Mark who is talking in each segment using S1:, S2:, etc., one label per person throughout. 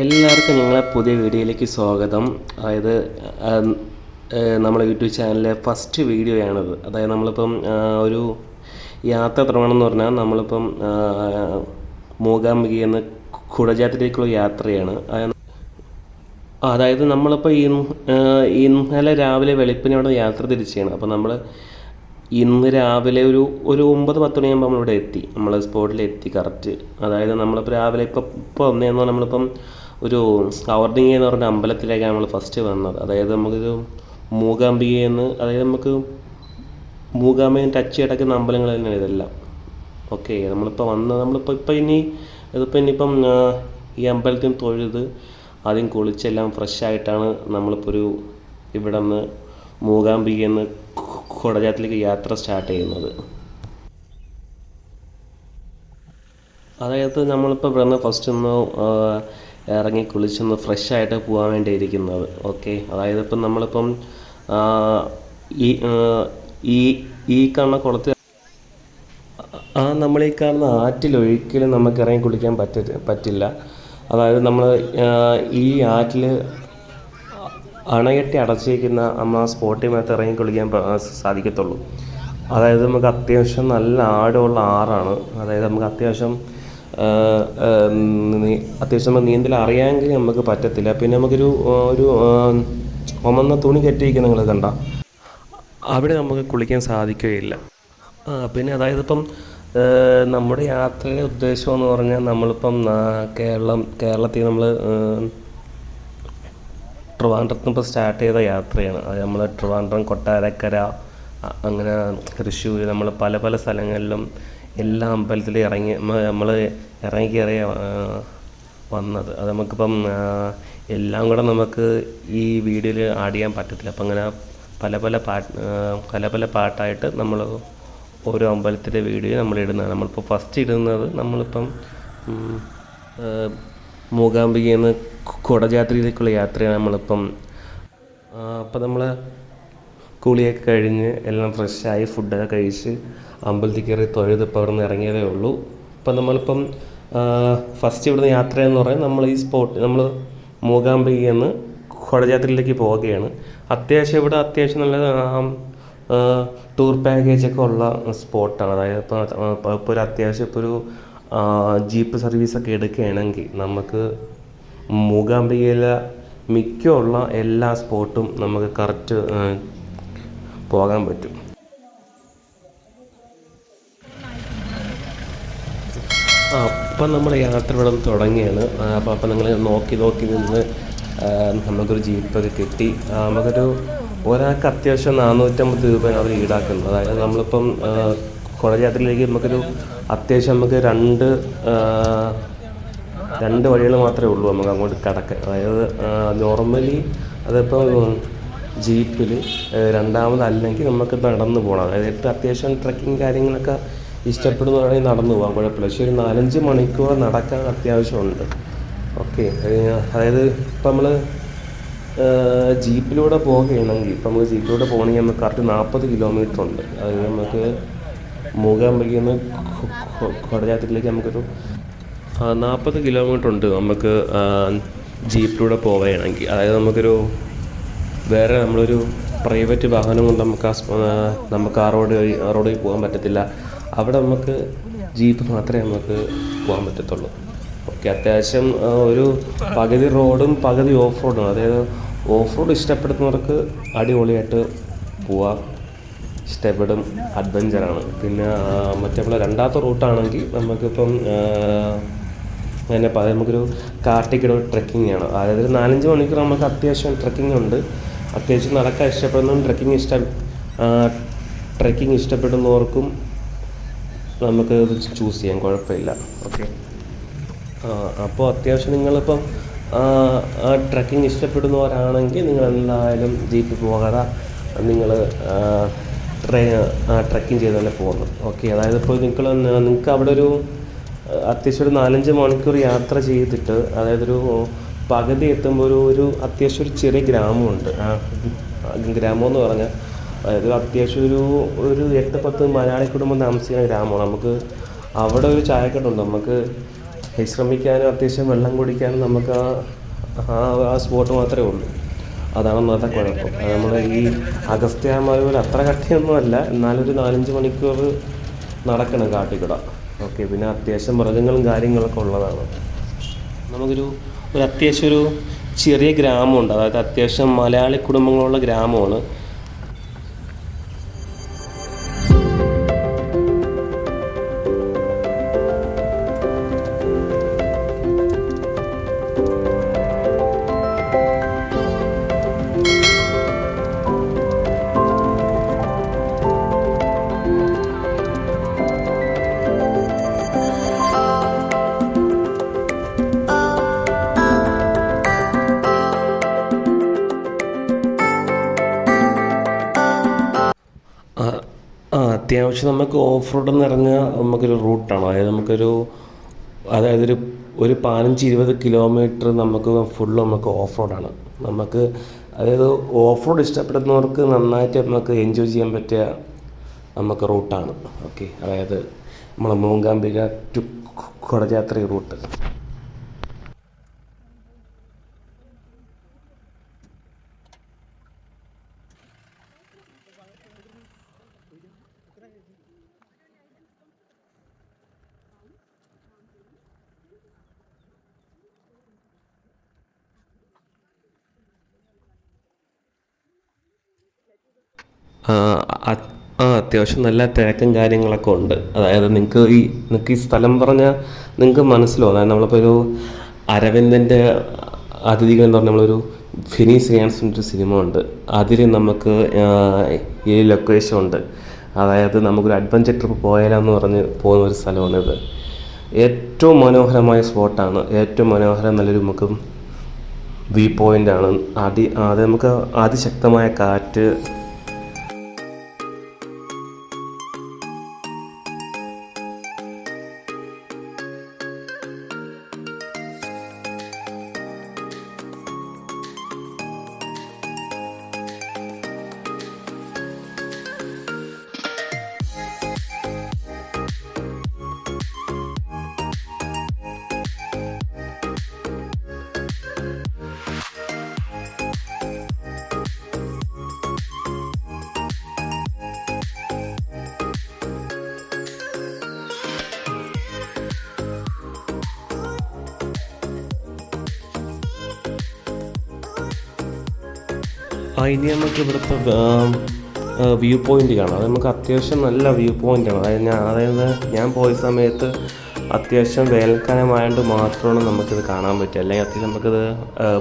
S1: എല്ലാവർക്കും ഞങ്ങളെ പുതിയ വീഡിയോയിലേക്ക് സ്വാഗതം. അതായത് നമ്മുടെ യൂട്യൂബ് ചാനലിലെ ഫസ്റ്റ് വീഡിയോയാണിത്. അതായത് നമ്മളിപ്പം ഒരു യാത്ര തുടങ്ങണമെന്ന് പറഞ്ഞാൽ നമ്മളിപ്പം മൂകാംബികയിൽ നിന്ന് കുടജാത്തിലേക്കുള്ള യാത്രയാണ്. അതായത് നമ്മളിപ്പോൾ ഇന്ന് ഇന്നലെ രാവിലെ വെളുപ്പിനോട് യാത്ര തിരിച്ചാണ്. അപ്പോൾ നമ്മൾ ഇന്ന് രാവിലെ ഒരു ഒരു ഒമ്പത് പത്ത് മണിയാകുമ്പോൾ നമ്മളിവിടെ എത്തി. നമ്മൾ സ്പോട്ടിൽ എത്തി കറക്റ്റ്. അതായത് നമ്മളിപ്പോൾ രാവിലെ ഇപ്പോൾ ഇപ്പോൾ വന്നതെന്ന് നമ്മളിപ്പം ഒരു സ്കവർഡിങ് എന്ന് പറഞ്ഞ അമ്പലത്തിലേക്കാണ് നമ്മൾ ഫസ്റ്റ് വന്നത്. അതായത് നമുക്കൊരു മൂകാംബികയെന്ന് അതായത് നമുക്ക് മൂകാംബികയും ടച്ച് കിടക്കുന്ന അമ്പലങ്ങൾ തന്നെയാണ് ഇതെല്ലാം. ഓക്കെ നമ്മളിപ്പോൾ വന്ന് നമ്മളിപ്പോൾ ഇപ്പോൾ ഇനി ഇതിപ്പോൾ ഇനിയിപ്പം ഈ അമ്പലത്തിൽ തൊഴുത് ആദ്യം കുളിച്ചെല്ലാം ഫ്രഷ് ആയിട്ടാണ് നമ്മളിപ്പോൾ ഒരു ഇവിടെ നിന്ന് മൂകാംബികയിൽ നിന്ന് കുടജാത്തിലേക്ക് യാത്ര സ്റ്റാർട്ട് ചെയ്യുന്നത്. അതായത് നമ്മളിപ്പോൾ ഇവിടെ നിന്ന് ഫസ്റ്റ് ഒന്ന് ഇറങ്ങി കുളിച്ചൊന്ന് ഫ്രഷ് ആയിട്ട് പോകാൻ വേണ്ടി ഇരിക്കുന്നത് ഓക്കെ? അതായത് ഇപ്പം നമ്മളിപ്പം ഈ ഈ ഈ കാണുന്ന കുളത്തിൽ ആ നമ്മൾ ഈ കാണുന്ന ആറ്റിൽ ഒരിക്കലും നമുക്ക് ഇറങ്ങി കുളിക്കാൻ പറ്റ പറ്റില്ല. അതായത് നമ്മൾ ഈ ആറ്റിൽ അണകെട്ടി അടച്ചിരിക്കുന്ന നമ്മൾ ആ സ്പോട്ടിൽ മാത്രം ഇറങ്ങി കുളിക്കാൻ സാധിക്കത്തുള്ളൂ. അതായത് നമുക്ക് അത്യാവശ്യം നല്ല ആഴമുള്ള ആറാണ്. അതായത് നമുക്ക് അത്യാവശ്യം അത്യാവശ്യം നീന്തൽ അറിയാമെങ്കിൽ നമുക്ക് പറ്റത്തില്ല. പിന്നെ നമുക്കൊരു ഒരു ഒമന്ന തുണി കെട്ടിയിരിക്കുന്ന നിങ്ങൾ കണ്ട. അവിടെ നമുക്ക് കുളിക്കാൻ സാധിക്കുകയില്ല. പിന്നെ അതായത് ഇപ്പം നമ്മുടെ യാത്രയുടെ ഉദ്ദേശം എന്ന് പറഞ്ഞാൽ നമ്മളിപ്പം കേരളം കേരളത്തിൽ നമ്മൾ ട്രിവാൻഡ്രത്ത് നിന്ന് ഇപ്പോൾ സ്റ്റാർട്ട് ചെയ്ത യാത്രയാണ്. അത് നമ്മൾ ട്രിവാൻഡ്രം കൊട്ടാരക്കര അങ്ങനെ തൃശ്ശൂർ നമ്മൾ പല പല സ്ഥലങ്ങളിലും എല്ലാ അമ്പലത്തിലും ഇറങ്ങി നമ്മൾ ഇറങ്ങി കയറിയ വന്നത്. അത് നമുക്കിപ്പം എല്ലാം കൂടെ നമുക്ക് ഈ വീഡിയോയിൽ ആഡ് ചെയ്യാൻ പറ്റത്തില്ല. അപ്പം അങ്ങനെ പല പല പാട്ട് പല പല പാട്ടായിട്ട് നമ്മൾ ഓരോ അമ്പലത്തിന്റെ വീഡിയോ നമ്മൾ ഇടുന്നതാണ്. നമ്മളിപ്പോൾ ഫസ്റ്റ് ഇടുന്നത് നമ്മളിപ്പം മൂകാംബികയിൽ നിന്ന് കുടജാത്രയിലേക്കുള്ള യാത്രയാണ് നമ്മളിപ്പം അപ്പം നമ്മൾ കുളിയൊക്കെ കഴിഞ്ഞ് എല്ലാം ഫ്രഷായി ഫുഡൊക്കെ കഴിച്ച് അമ്പലത്തിൽ കയറി തൊഴുത് ഇപ്പോൾ അവിടെ നിന്ന് ഇറങ്ങിയതേ ഉള്ളൂ. ഇപ്പം നമ്മളിപ്പം ഫസ്റ്റ് ഇവിടുന്ന് യാത്ര എന്ന് പറയുന്നത് നമ്മൾ ഈ സ്പോട്ട് നമ്മൾ മൂകാംബികയിൽ നിന്ന് കുടജാത്രയിലേക്ക് പോവുകയാണ്. അത്യാവശ്യം ഇവിടെ അത്യാവശ്യം നല്ല ടൂർ പാക്കേജൊക്കെ ഉള്ള സ്പോട്ടാണ് അതായത് ഇപ്പോൾ ഇപ്പോൾ ഒരു അത്യാവശ്യം ഇപ്പോൾ ഒരു ജീപ്പ് സർവീസൊക്കെ എടുക്കുകയാണെങ്കിൽ നമുക്ക് മൂകാംബികയിലെ മിക്കുള്ള എല്ലാ സ്പോട്ടും നമുക്ക് കറക്റ്റ് പോകാൻ പറ്റും. അപ്പം നമ്മൾ യാത്ര ഇവിടെ തുടങ്ങിയാണ്. അപ്പോൾ അപ്പം നിങ്ങൾ നോക്കി നോക്കി നിന്ന് നമുക്കൊരു ജീപ്പൊക്കെ കിട്ടി. നമുക്കൊരു ഒരാൾക്ക് അത്യാവശ്യം നാനൂറ്റമ്പത് രൂപയാണ് അവർ ഈടാക്കുന്നത്. അതായത് നമ്മളിപ്പം കുറേ യാത്രയിലേക്ക് നമുക്കൊരു അത്യാവശ്യം നമുക്ക് രണ്ട് രണ്ട് വഴികൾ മാത്രമേ ഉള്ളൂ നമുക്ക് അങ്ങോട്ട് കടക്കാൻ. അതായത് നോർമലി അതിപ്പോൾ ജീപ്പിൽ രണ്ടാമത് അല്ലെങ്കിൽ നമുക്ക് നടന്നു പോകണം. അതായത് അത്യാവശ്യം ട്രക്കിങ് കാര്യങ്ങളൊക്കെ ഇഷ്ടപ്പെടുന്നവരാണെങ്കിൽ നടന്നു പോകാം. കുഴപ്പമില്ല. പക്ഷേ ഒരു നാലഞ്ച് മണിക്കൂർ നടക്കാൻ അത്യാവശ്യമുണ്ട്. ഓക്കെ. അതായത് ഇപ്പം നമ്മൾ ജീപ്പിലൂടെ പോവുകയാണെങ്കിൽ ഇപ്പം നമുക്ക് ജീപ്പിലൂടെ പോകണമെങ്കിൽ നമുക്ക് കറക്റ്റ് നാൽപ്പത് കിലോമീറ്റർ ഉണ്ട്. അത് നമുക്ക് മൂകാംബികയിൽ നിന്ന് കൊടജാത്തിലേക്ക് നമുക്കൊരു നാൽപ്പത് കിലോമീറ്റർ ഉണ്ട് നമുക്ക് ജീപ്പിലൂടെ പോവുകയാണെങ്കിൽ. അതായത് നമുക്കൊരു വേറെ നമ്മളൊരു പ്രൈവറ്റ് വാഹനം കൊണ്ട് നമുക്ക് ആ നമുക്ക് ആ റോഡ് റോഡിൽ പോകാൻ പറ്റത്തില്ല. അവിടെ നമുക്ക് ജീപ്പ് മാത്രമേ നമുക്ക് പോകാൻ പറ്റത്തുള്ളൂ. ഓക്കെ അത്യാവശ്യം ഒരു പകുതി റോഡും പകുതി ഓഫ് റോഡും അതായത് ഓഫ് റോഡ് ഇഷ്ടപ്പെടുന്നവർക്ക് അടിപൊളിയായിട്ട് പോവാം. ഇഷ്ടപ്പെടും അഡ്വഞ്ചറാണ്. പിന്നെ മറ്റേ നമ്മളെ രണ്ടാമത്തെ റൂട്ടാണെങ്കിൽ നമുക്കിപ്പം അങ്ങനെ പറയാം നമുക്കൊരു കാട്ടിക്കിട ട്രക്കിങ്ങാണ് അതായത് ഒരു നാലഞ്ച് മണിക്കൂർ നമുക്ക് അത്യാവശ്യം ട്രക്കിംഗ് ഉണ്ട്. അത്യാവശ്യം നടക്കാൻ ഇഷ്ടപ്പെടുന്നതും ട്രക്കിംഗ് ഇഷ്ടം ട്രക്കിംഗ് ഇഷ്ടപ്പെടുന്നവർക്കും നമുക്ക് ചൂസ് ചെയ്യാം കുഴപ്പമില്ല. ഓക്കെ അപ്പോൾ അത്യാവശ്യം നിങ്ങളിപ്പം ആ ട്രക്കിംഗ് ഇഷ്ടപ്പെടുന്നവരാണെങ്കിൽ നിങ്ങൾ എന്തായാലും ജീപ്പിൽ പോകാതെ നിങ്ങൾ ട്രക്കിംഗ് ചെയ്ത് തന്നെ പോകണം. ഓക്കെ അതായത് ഇപ്പോൾ നിങ്ങൾ നിങ്ങൾക്ക് അവിടെ ഒരു അത്യാവശ്യം ഒരു നാലഞ്ച് മണിക്കൂർ യാത്ര ചെയ്തിട്ട് അതായത് ഒരു പകുതി എത്തുമ്പോൾ ഒരു ഒരു അത്യാവശ്യം ഒരു ചെറിയ ഗ്രാമമുണ്ട്. ആ ഗ്രാമം എന്ന് പറഞ്ഞാൽ അതായത് അത്യാവശ്യം ഒരു ഒരു എട്ട് പത്ത് മലയാളി കുടുംബം താമസിക്കുന്ന ഗ്രാമമാണ്. നമുക്ക് അവിടെ ഒരു ചായക്കടയുണ്ട്. നമുക്ക് വിശ്രമിക്കാനും അത്യാവശ്യം വെള്ളം കുടിക്കാനും നമുക്ക് ആ ആ സ്പോട്ട് മാത്രമേ ഉള്ളൂ. അതാണ് അന്നത്തെ കുഴപ്പം. അത് നമ്മൾ ഈ അഗസ്ത്യാമലൂർ അത്ര കട്ടിയൊന്നുമല്ല എന്നാലൊരു നാലഞ്ച് മണിക്കൂർ നടക്കണം കാട്ടിക്കുട. ഓക്കെ പിന്നെ അത്യാവശ്യം മൃഗങ്ങളും കാര്യങ്ങളൊക്കെ ഉള്ളതാണ്. നമുക്കൊരു ഒരു അത്യാവശ്യം ഒരു ചെറിയ ഗ്രാമമുണ്ട്. അതായത് അത്യാവശ്യം മലയാളി കുടുംബങ്ങളുള്ള ഗ്രാമമാണ്. അത്യാവശ്യം നമുക്ക് ഓഫ് റോഡ് എന്ന് പറഞ്ഞാൽ നമുക്കൊരു റൂട്ടാണ് അതായത് നമുക്കൊരു അതായത് ഒരു ഒരു പതിനഞ്ച് ഇരുപത് കിലോമീറ്റർ നമുക്ക് ഫുൾ നമുക്ക് ഓഫ് റോഡാണ് നമുക്ക് അതായത് ഓഫ് റോഡ് ഇഷ്ടപ്പെടുന്നവർക്ക് നന്നായിട്ട് നമുക്ക് എൻജോയ് ചെയ്യാൻ പറ്റിയ നമുക്ക് റൂട്ടാണ് ഓക്കെ അതായത് നമ്മൾ മൂങ്കാംബിക ടു കുടജാത്രി റൂട്ട് അത്യാവശ്യം നല്ല തിരക്കും കാര്യങ്ങളൊക്കെ ഉണ്ട്. അതായത് നിങ്ങൾക്ക് ഈ നിങ്ങൾക്ക് ഈ സ്ഥലം പറഞ്ഞാൽ നിങ്ങൾക്ക് മനസ്സിലോ അതായത് നമ്മളിപ്പോൾ ഒരു അരവിന്ദന്റെ അതിഥികൾ എന്ന് പറഞ്ഞാൽ നമ്മളൊരു ഫിനീസ് ഗാൻസ് ഒരു സിനിമ ഉണ്ട്. അതിൽ നമുക്ക് ഈ ലൊക്കേഷൻ ഉണ്ട്. അതായത് നമുക്കൊരു അഡ്വഞ്ചർ ട്രിപ്പ് പോയാലെന്ന് പറഞ്ഞ് പോകുന്ന ഒരു സ്ഥലമാണിത്. ഏറ്റവും മനോഹരമായ സ്പോട്ടാണ്. ഏറ്റവും മനോഹരം നല്ലൊരു നമുക്ക് വ്യൂ ആണ്. അതി അത് നമുക്ക് അതിശക്തമായ കാറ്റ് ഇനി നമുക്ക് ഇവിടുത്തെ വ്യൂ പോയിന്റ് കാണാം. അത് നമുക്ക് അത്യാവശ്യം നല്ല വ്യൂ പോയിന്റാണ് അതായത് ഞാൻ അതായത് ഞാൻ പോയ സമയത്ത് അത്യാവശ്യം വേനൽക്കാലമായതുകൊണ്ട് മാത്രമാണ് നമുക്കിത് കാണാൻ പറ്റുക. അല്ലെങ്കിൽ അത്യാവശ്യം നമുക്കിത്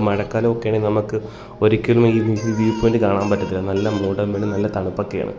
S1: മഴക്കാലം ഒക്കെ ആണെങ്കിൽ നമുക്ക് ഒരിക്കലും ഈ വ്യൂ പോയിന്റ് കാണാൻ പറ്റത്തില്ല. നല്ല മൂടം വീണ് നല്ല തണുപ്പൊക്കെയാണ്.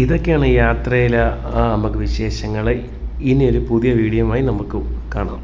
S1: ഇതൊക്കെയാണ് യാത്രയിലെ നമുക്ക് വിശേഷങ്ങൾ. ഇനി ഒരു പുതിയ വീഡിയോയുമായി നമുക്ക് കാണാം.